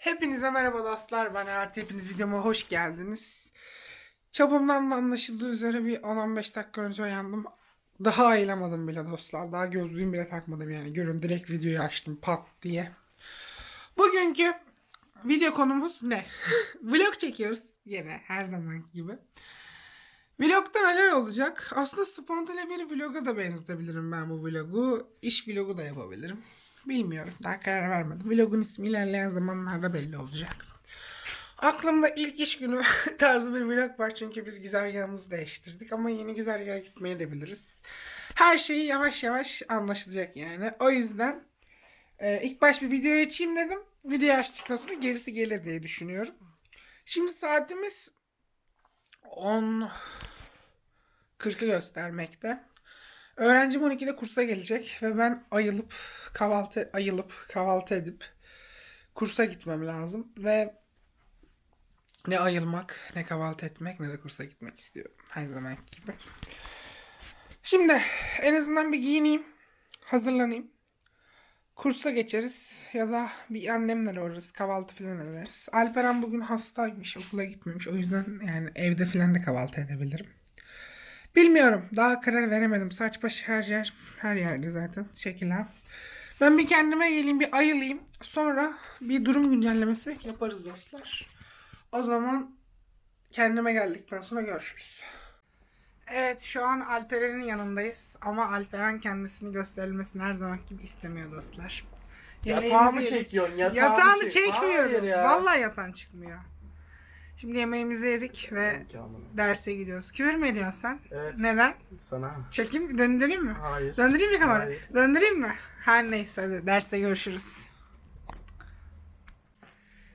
Hepinize merhaba dostlar. Ben Ert. Hepiniz videoma hoş geldiniz. Çabamdan da anlaşıldığı üzere bir 10-15 dakika önce uyandım. Daha ayılamadım bile dostlar. Daha gözlüğümü bile takmadım yani. Görün direkt videoyu açtım pat diye. Bugünkü video konumuz ne? Vlog çekiyoruz yine her zaman gibi. Vlogda neler olacak? Aslında spontane bir vloga da benzetebilirim ben bu vlogu. İş vlogu da yapabilirim. Bilmiyorum. Daha karar vermedim. Vlogun ismi ilerleyen zamanlarda belli olacak. Aklımda ilk iş günü tarzı bir vlog var çünkü biz güzergahımızı değiştirdik ama yeni güzergaha gitmeye de biliriz. Her şeyi yavaş yavaş anlaşılacak yani. O yüzden e, ilk baş bir video açayım dedim. Video açtıktan sonra gerisi gelir diye düşünüyorum. Şimdi saatimiz 10 40'ı göstermekte. Öğrencim 12'de kursa gelecek ve ben ayılıp kahvaltı ayılıp kahvaltı edip kursa gitmem lazım ve ne ayılmak ne kahvaltı etmek ne de kursa gitmek istiyorum her zaman gibi. Şimdi en azından bir giyineyim, hazırlanayım. Kursa geçeriz ya da bir annemle uğrarız, kahvaltı falan ederiz. Alperen bugün hastaymış, okula gitmemiş. O yüzden yani evde falan da kahvaltı edebilirim. Bilmiyorum. Daha karar veremedim. Saç baş her yer her yerde zaten. Şekil ha. Ben bir kendime geleyim bir ayılayım. Sonra bir durum güncellemesi yaparız dostlar. O zaman kendime geldikten sonra görüşürüz. Evet şu an Alperen'in yanındayız. Ama Alperen kendisini gösterilmesini her zaman gibi istemiyor dostlar. Yatağımı çekiyorsun, yatağımı Yatağını çek- çekmiyorum. Hayır ya. Vallahi yatağın çıkmıyor. Şimdi yemeğimizi yedik ve derse gidiyoruz. Küfür mü ediyorsun sen? Evet. Neden? Sana. Çekeyim, döndüreyim mi? Hayır. Döndüreyim mi kamerayı? Hayır. Döndüreyim mi? Her neyse hadi derste görüşürüz.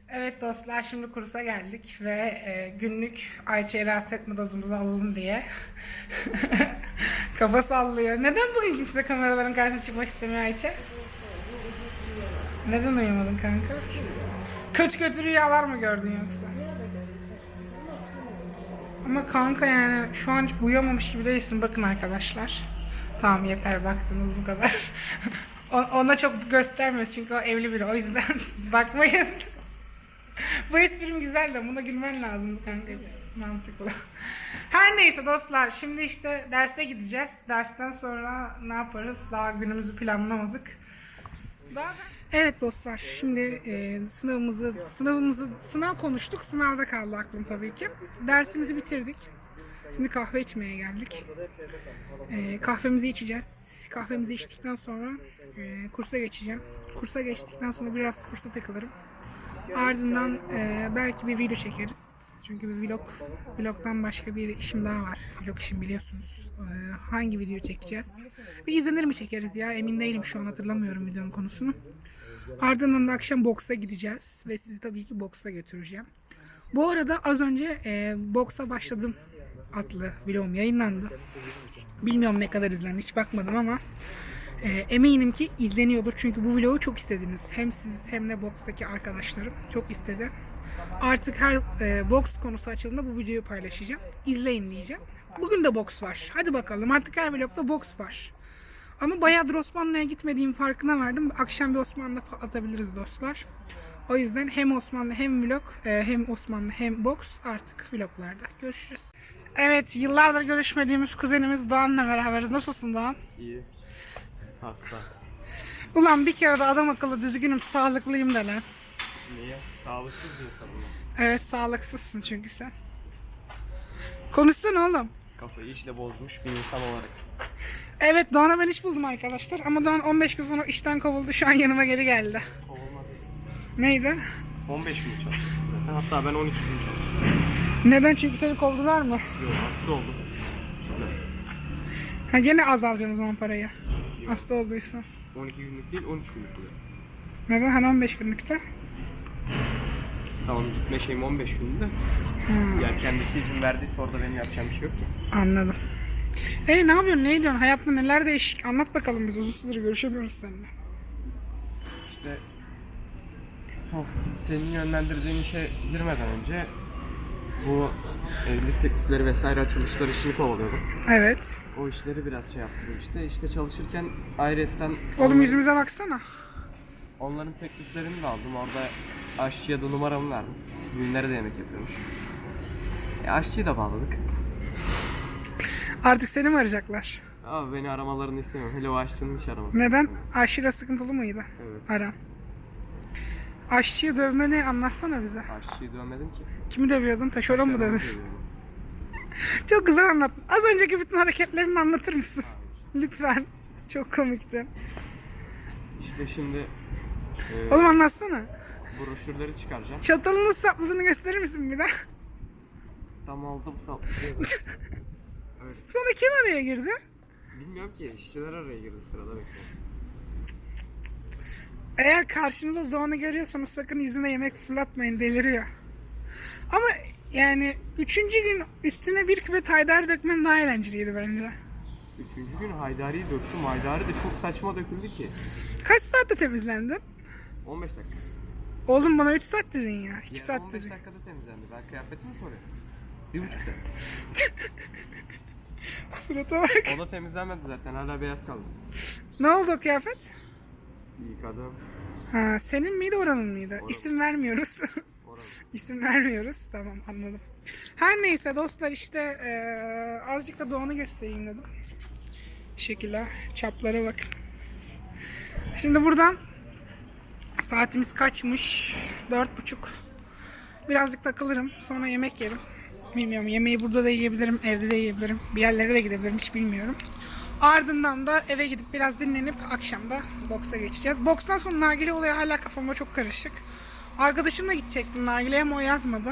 Evet dostlar şimdi kursa geldik ve e, günlük Ayça'yı rahatsız etme dozumuzu alalım diye kafa sallıyor. Neden bugün kimse kameraların karşısına çıkmak istemiyor Ayça? Neden uyumadın kanka? Kötü kötü rüyalar mı gördün yoksa? Ama kanka yani şu an hiç uyuyamamış gibi değilsin bakın arkadaşlar. Tamam yeter baktınız bu kadar. Ona çok göstermez çünkü o evli biri o yüzden bakmayın. bu esprim güzel de buna gülmen lazım kankacığım. Mantıklı. Her neyse dostlar şimdi işte derse gideceğiz. Dersten sonra ne yaparız? Daha günümüzü planlamadık. Evet dostlar şimdi e, sınavımızı sınavımızı sınav konuştuk. Sınavda kaldı aklım tabii ki. Dersimizi bitirdik. Şimdi kahve içmeye geldik. E, kahvemizi içeceğiz. Kahvemizi içtikten sonra e, kursa geçeceğim. Kursa geçtikten sonra biraz kursa takılırım. Ardından e, belki bir video çekeriz. Çünkü bir vlog, vlogdan başka bir işim daha var. Vlog işim biliyorsunuz. E, hangi video çekeceğiz? Bir izlenir mi çekeriz ya? Emin değilim şu an hatırlamıyorum videonun konusunu. Ardından da akşam boksa gideceğiz ve sizi tabii ki boksa götüreceğim. Bu arada az önce e, boksa başladım adlı vlogum yayınlandı. Bilmiyorum ne kadar izlendi hiç bakmadım ama e, eminim ki izleniyordur çünkü bu vlogu çok istediniz. Hem siz hem de bokstaki arkadaşlarım çok istedi. Artık her e, boks konusu açıldığında bu videoyu paylaşacağım. İzleyin diyeceğim. Bugün de boks var. Hadi bakalım artık her vlogda boks var. Ama bayağıdır Osmanlı'ya gitmediğim farkına vardım. Akşam bir Osmanlı atabiliriz dostlar. O yüzden hem Osmanlı hem vlog e, hem Osmanlı hem boks artık vloglarda görüşürüz. Evet yıllardır görüşmediğimiz kuzenimiz Doğan'la beraberiz. Nasılsın Doğan? İyi. Hasta. Ulan bir kere de adam akıllı düzgünüm sağlıklıyım de lan. Niye? Sağlıksız bir insanım. Evet sağlıksızsın çünkü sen. Konuşsana oğlum. Kafayı işle bozmuş bir insan olarak. Evet Doğan'a ben iş buldum arkadaşlar. Ama Doğan 15 gün sonra işten kovuldu. Şu an yanıma geri geldi. Kovulmadı. Neydi? 15 gün çalıştım zaten. Hatta ben 12 gün çalıştım. Neden? Çünkü seni kovdular mı? Yok hasta oldum. Ha gene azalacaksın o zaman parayı. Hasta olduysa. 12 günlük değil 13 günlük bile. Neden? Hani 15 günlükte. Tamam gitme şeyim 15 gündü de. Yani kendisi izin verdiyse orada benim yapacağım bir şey yok ki. Anladım. E ne yapıyorsun? Ne ediyorsun? Hayatta neler değişik? Anlat bakalım biz uzun süredir görüşemiyoruz seninle. İşte Sof, senin yönlendirdiğin işe girmeden önce bu evlilik teklifleri vesaire açılışlar işini kovalıyordum. Evet. O işleri biraz şey yaptım işte. İşte çalışırken ayrıyetten Oğlum yüzümüze baksana. Onların tekliflerini de aldım. Orada aşçıya da numaramı verdim. Günlere de yemek yapıyormuş. E, aşçıyı da bağladık. Artık seni mi arayacaklar? Ama beni aramalarını istemiyorum. Hele o aşçının hiç aramasını Neden? istemiyorum. Aşçıyla sıkıntılı mıydı? Evet. Aram. Aşçıyı dövmeni anlatsana bize. Aşçıyı dövmedim ki. Kimi dövüyordun? Taşeron mu Canımı dövüyordun? Çok güzel anlattın. Az önceki bütün hareketlerini anlatır mısın? Lütfen. Çok komikti. İşte şimdi e, Oğlum anlatsana. broşürleri çıkaracağım. Çatalını sapladığını gösterir misin bir daha? Tam aldım sal. Sonra kim araya girdi? Bilmiyorum ki işçiler araya girdi sırada bekliyorum. Eğer karşınızda Zoan'ı görüyorsanız sakın yüzüne yemek fırlatmayın deliriyor. Ama yani üçüncü gün üstüne bir küvet haydar dökmen daha eğlenceliydi bence. Üçüncü gün Haydari'yi döktüm. Haydari de çok saçma döküldü ki. Kaç saatte temizlendin? 15 dakika. Oğlum bana 3 saat dedin ya. 2 Yani saat 15 dedin. dakikada temizlendi. Ben kıyafetimi soruyorum. Bir buçuk saat. Surata bak. O da temizlenmedi zaten. Hala beyaz kaldı. Ne oldu o kıyafet? Yıkadım. Ha, senin miydi oranın mıydı? Oranın. İsim vermiyoruz. İsim vermiyoruz. Tamam anladım. Her neyse dostlar işte eee, azıcık da Doğan'ı göstereyim dedim. Bu şekilde çaplara bak. Şimdi buradan saatimiz kaçmış? Dört buçuk. Birazcık takılırım. Sonra yemek yerim. Bilmiyorum yemeği burada da yiyebilirim, evde de yiyebilirim. Bir yerlere de gidebilirim hiç bilmiyorum. Ardından da eve gidip biraz dinlenip akşamda boksa geçeceğiz. Bokstan sonra nargile olayı hala kafamda çok karışık. Arkadaşımla gidecektim nargileye ama o yazmadı.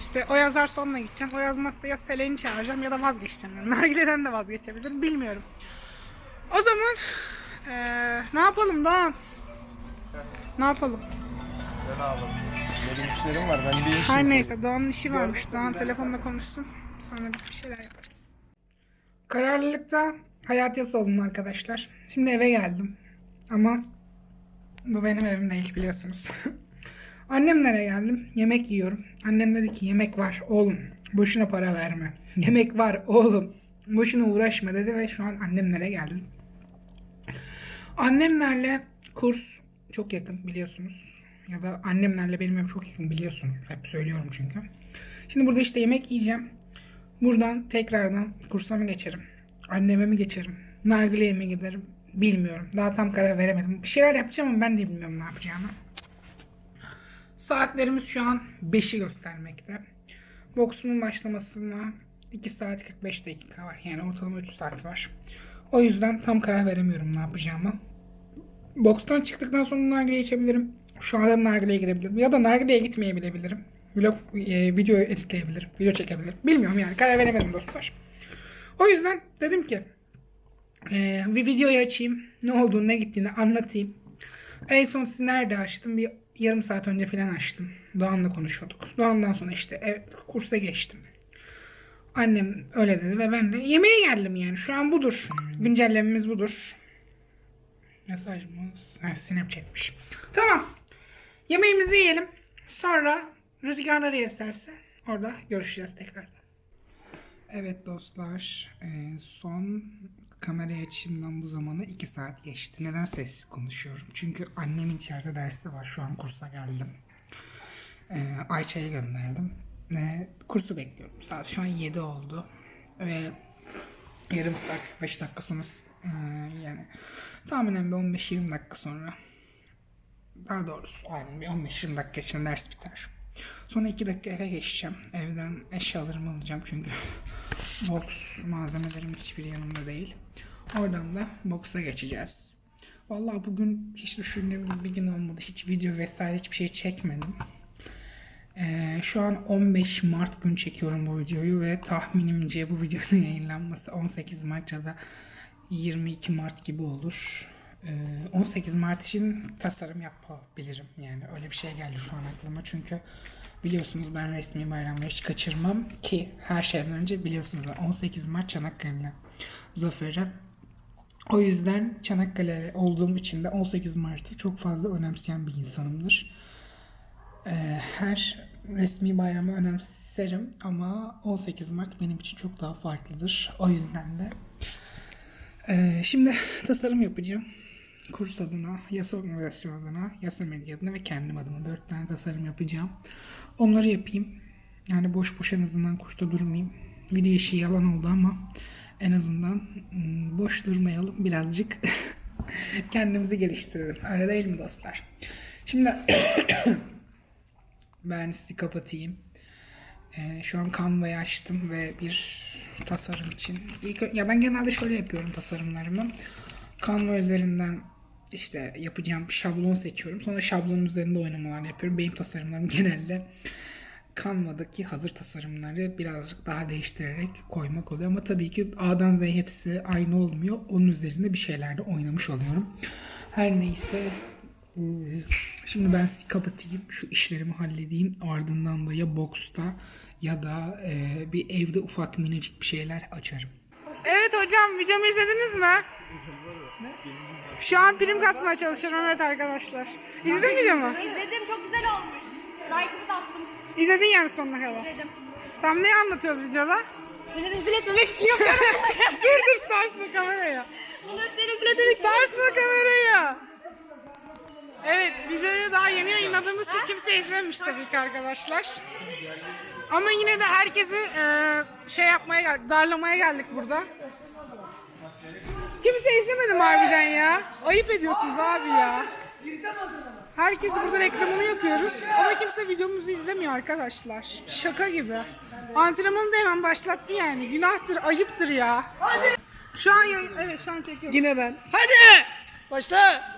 İşte o yazarsa onunla gideceğim. O yazmazsa ya Selen'i çağıracağım ya da vazgeçeceğim. Yani nargileden de vazgeçebilirim. Bilmiyorum. O zaman eee, ne yapalım Doğan? Ne yapalım? Ben aldım. Benim işlerim var. Ben bir iş Her neyse Doğan'ın işi varmış. Doğan telefonla konuşsun. Sonra biz bir şeyler yaparız. Kararlılıkta hayat yası oldum arkadaşlar. Şimdi eve geldim. Ama bu benim evim değil biliyorsunuz. Annemlere geldim. Yemek yiyorum. Annem dedi ki yemek var oğlum. Boşuna para verme. Yemek var oğlum. Boşuna uğraşma dedi ve şu an annemlere geldim. Annemlerle kurs çok yakın biliyorsunuz. Ya da annemlerle benim evim çok yakın biliyorsunuz. Hep söylüyorum çünkü. Şimdi burada işte yemek yiyeceğim. Buradan tekrardan kursa mı geçerim? Anneme mi geçerim? Nargile'ye mi giderim? Bilmiyorum. Daha tam karar veremedim. Bir şeyler yapacağım ama ben de bilmiyorum ne yapacağımı. Saatlerimiz şu an 5'i göstermekte. Boksumun başlamasına 2 saat 45 dakika var. Yani ortalama 3 saat var. O yüzden tam karar veremiyorum ne yapacağımı. Bokstan çıktıktan sonra nargile içebilirim. Şu anda nargileye gidebilirim. Ya da nargileye gitmeyebilirim. Vlog, e, video editleyebilirim. Video çekebilirim. Bilmiyorum yani. Karar veremedim dostlar. O yüzden dedim ki e, bir videoyu açayım. Ne olduğunu ne gittiğini anlatayım. En son sizi nerede açtım? Bir yarım saat önce falan açtım. Doğan'la konuşuyorduk. Doğan'dan sonra işte ev, kursa geçtim. Annem öyle dedi ve ben de yemeğe geldim yani. Şu an budur. Güncellememiz budur. Mesajımız ha, Snapchat'miş. Tamam. Yemeğimizi yiyelim. Sonra rüzgarları eserse orada görüşeceğiz tekrardan. Evet dostlar. e, son kameraya açımdan bu zamana 2 saat geçti. Neden sessiz konuşuyorum? Çünkü annemin içeride dersi var. Şu an kursa geldim. E, Ayça'ya gönderdim. Ve kursu bekliyorum. Saat şu an 7 oldu. Ve yarım saat 45 dakika sonra e, yani tahminen bir 15-20 dakika sonra daha doğrusu aynen bir 15-20 dakika içinde ders biter. Sonra 2 dakika eve geçeceğim. Evden eşyalarımı alacağım çünkü boks malzemelerim hiçbir yanımda değil. Oradan da boksa geçeceğiz. Vallahi bugün hiç düşündüğüm bir gün olmadı. Hiç video vesaire hiçbir şey çekmedim. Ee, şu an 15 Mart gün çekiyorum bu videoyu ve tahminimce bu videonun yayınlanması 18 Mart ya da 22 Mart gibi olur. Ee, 18 Mart için tasarım yapabilirim. Yani öyle bir şey geldi şu an aklıma. Çünkü biliyorsunuz ben resmi bayramları hiç kaçırmam ki her şeyden önce biliyorsunuz 18 Mart Çanakkale Zaferi. O yüzden Çanakkale olduğum için de 18 Mart'ı çok fazla önemseyen bir insanımdır. Ee, her resmi bayramı önemserim ama 18 Mart benim için çok daha farklıdır. O yüzden de Ee, şimdi tasarım yapacağım. kurs adına, yasa organizasyonu adına, yasa medya adına ve kendim adına dört tane tasarım yapacağım. Onları yapayım. Yani boş boş en azından kursta durmayayım. Video işi yalan oldu ama en azından hmm, boş durmayalım birazcık. Kendimizi geliştirelim. Öyle değil mi dostlar? Şimdi ben sizi kapatayım. Ee, şu an Canva'yı açtım ve bir tasarım için. İlk, ya ben genelde şöyle yapıyorum tasarımlarımı. Canva üzerinden işte yapacağım şablon seçiyorum. Sonra şablonun üzerinde oynamalar yapıyorum. Benim tasarımlarım genelde Canva'daki hazır tasarımları birazcık daha değiştirerek koymak oluyor. Ama tabii ki A'dan Z'ye hepsi aynı olmuyor. Onun üzerinde bir şeylerde oynamış oluyorum. Her neyse Şimdi ben kapatayım. Şu işlerimi halledeyim. Ardından da ya boxta ya da e, bir evde ufak minicik bir şeyler açarım. Evet hocam videomu izlediniz mi? Şu an prim kasmaya çalışıyorum evet arkadaşlar. İzledin mi videomu? İzledim çok güzel olmuş. Like'ımı da attım. İzledin yani sonuna kadar. İzledim. Tam ne anlatıyoruz videoda? Seni rezil etmemek için yapıyorum. dur dur sarsma kameraya. Bunları seni rezil etmemek için. Sarsma kamerayı. Evet videoyu daha yeni yayınladığımız için kimse izlememiş tabii ki arkadaşlar. Ama yine de herkesi e, şey yapmaya darlamaya geldik burada. Kimse izlemedi mi harbiden ya? Ayıp ediyorsunuz abi ya. Herkesi burada reklamını yapıyoruz ama kimse videomuzu izlemiyor arkadaşlar. Şaka gibi. Antrenmanı da hemen başlattı yani. Günahtır, ayıptır ya. Hadi. Şu an yayın, evet şu an çekiyorum. Yine ben. Hadi! Başla!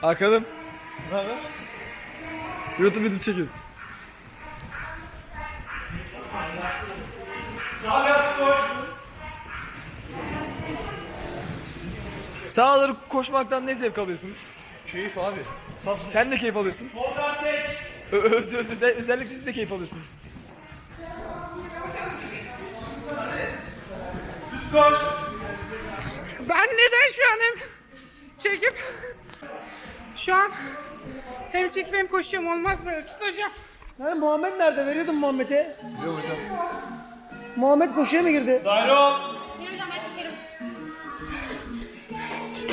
Hakan'ım. Ne haber? YouTube videosu çekiyoruz. Sağları koşmaktan ne zevk alıyorsunuz? Keyif abi. Sen de keyif alıyorsun. Ö- öz- öz- özel- özellikle siz de keyif alıyorsunuz. Ben neden şu an hem çekip şu an hem çekip hem koşuyorum olmaz böyle tutacağım. Nerede Muhammed nerede? Veriyordum Muhammed'e. Yok hocam. Muhammed koşuya mı girdi? Çekerim.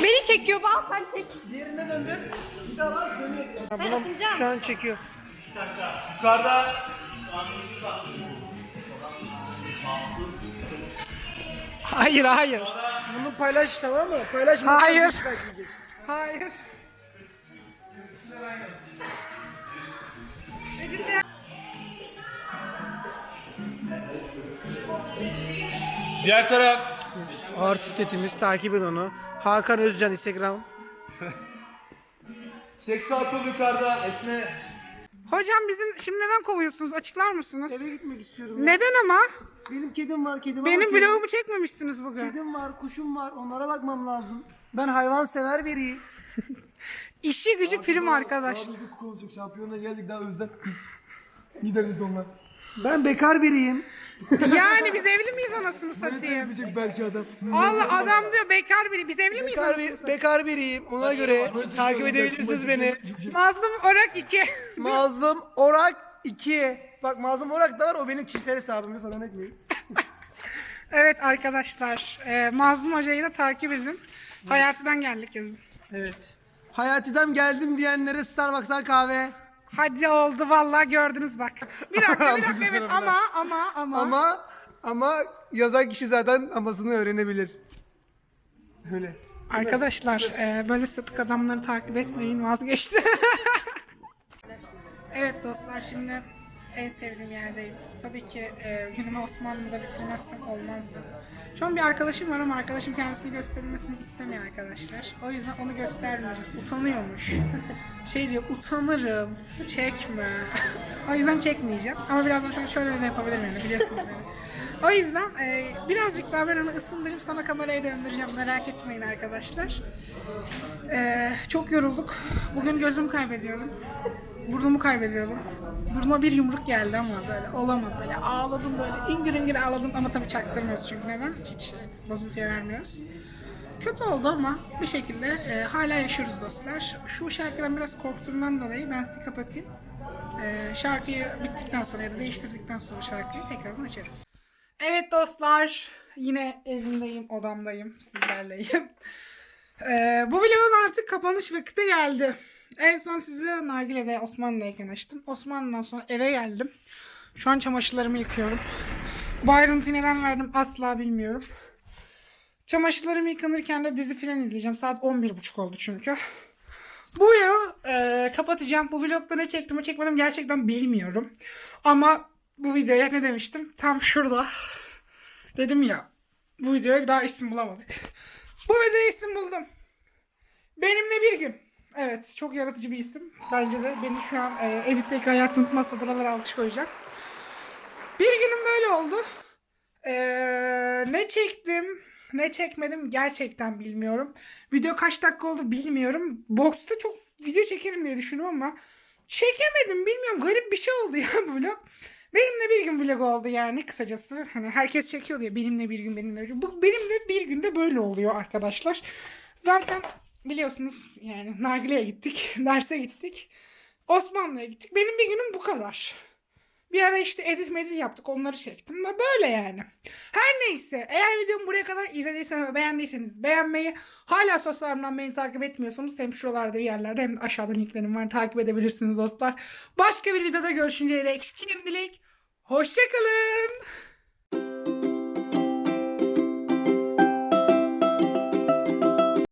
Beni çekiyor bak sen çek. Diğerine döndür. Bir daha bak. Ben ısınacağım. Şu an çekiyor. Hayır hayır. Bunu paylaş tamam mı? Paylaş. Hayır. Yiyeceksin. Hayır. Diğer taraf. Ağır sikletimiz takip edin onu. Hakan Özcan Instagram. Çek sağ kol yukarıda. Esne. Hocam bizim şimdi neden kovuyorsunuz? Açıklar mısınız? Eve gitmek istiyorum. Neden ama? Benim kedim var kedim Benim var. kedim- vlogumu çekmemişsiniz bugün. Kedim var, kuşum var. Onlara bakmam lazım. Ben hayvan sever biriyim. İşi gücü prim arkadaşlar. konuşacak şampiyona geldik daha özden. Gideriz onlar. Ben bekar biriyim. Yani biz evli miyiz anasını satayım? Yapacak belki adam. Allah adam diyor bekar biri. Biz evli miyiz? Bekar, bir, bekar biriyim. Ona göre takip edebilirsiniz beni. Mazlum Orak 2. Mazlum Orak 2. Bak Mazlum Orak da var o benim kişisel hesabım falan etmeyin. evet arkadaşlar. E, Mazlum Hoca'yı da takip edin. Hayatından geldik yazın. Evet. Hayatidem geldim diyenlere Starbucks'tan kahve. Hadi oldu vallahi gördünüz bak. Bir dakika bir dakika evet ama ama ama. Ama ama yazan kişi zaten amasını öğrenebilir. Öyle. Arkadaşlar e, böyle sapık adamları takip etmeyin vazgeçti. evet dostlar şimdi en sevdiğim yerdeyim. Tabii ki e, günümü Osmanlı'da bitirmezsem olmazdı. Şu an bir arkadaşım var ama arkadaşım kendisini gösterilmesini istemiyor arkadaşlar. O yüzden onu göstermiyoruz. Utanıyormuş. şey diyor utanırım. Çekme. o yüzden çekmeyeceğim. Ama birazdan şöyle, şöyle de yapabilirim yani biliyorsunuz beni. O yüzden e, birazcık daha ben onu ısındırıp sonra kameraya döndüreceğim. Merak etmeyin arkadaşlar. E, çok yorulduk. Bugün gözüm kaybediyorum. Burnumu kaybediyordum. Burnuma bir yumruk geldi ama böyle olamaz böyle ağladım böyle ingir ingir ağladım ama tabii çaktırmıyoruz çünkü neden? Hiç e, bozuntuya vermiyoruz. Kötü oldu ama bir şekilde e, hala yaşıyoruz dostlar. Şu şarkıdan biraz korktuğumdan dolayı ben sizi kapatayım. E, şarkıyı bittikten sonra ya da değiştirdikten sonra şarkıyı tekrardan açarım. Evet dostlar yine evimdeyim odamdayım sizlerleyim. E, bu vlogun artık kapanış vakti geldi. En son sizi Nargile ve Osmanlı'dayken açtım. Osmanlı'dan sonra eve geldim. Şu an çamaşırlarımı yıkıyorum. Bu ayrıntıyı neden verdim asla bilmiyorum. Çamaşırlarım yıkanırken de dizi filan izleyeceğim. Saat 11.30 oldu çünkü. Bu vlogu e, kapatacağım. Bu vlogda ne çektim mi çekmedim gerçekten bilmiyorum. Ama bu videoya ne demiştim? Tam şurada. Dedim ya bu videoya daha isim bulamadık. Bu videoya isim buldum. Benimle bir gün. Evet çok yaratıcı bir isim. Bence de beni şu an e, editteki hayatım unutmazsa buralara alkış koyacak. Bir günüm böyle oldu. Ee, ne çektim ne çekmedim gerçekten bilmiyorum. Video kaç dakika oldu bilmiyorum. Box'ta çok video çekerim diye düşündüm ama çekemedim bilmiyorum. Garip bir şey oldu ya bu vlog. Benimle bir gün vlog oldu yani kısacası. Hani herkes çekiyor ya benimle bir gün benimle bir gün. Bu benimle bir günde böyle oluyor arkadaşlar. Zaten biliyorsunuz yani Nargile'ye gittik, derse gittik. Osmanlı'ya gittik. Benim bir günüm bu kadar. Bir ara işte edit medit yaptık onları çektim ve böyle yani. Her neyse eğer videomu buraya kadar izlediyseniz ve beğendiyseniz beğenmeyi hala sosyal beni takip etmiyorsanız hem şuralarda bir yerlerde hem de aşağıda linklerim var takip edebilirsiniz dostlar. Başka bir videoda görüşünceye dek şimdilik hoşçakalın.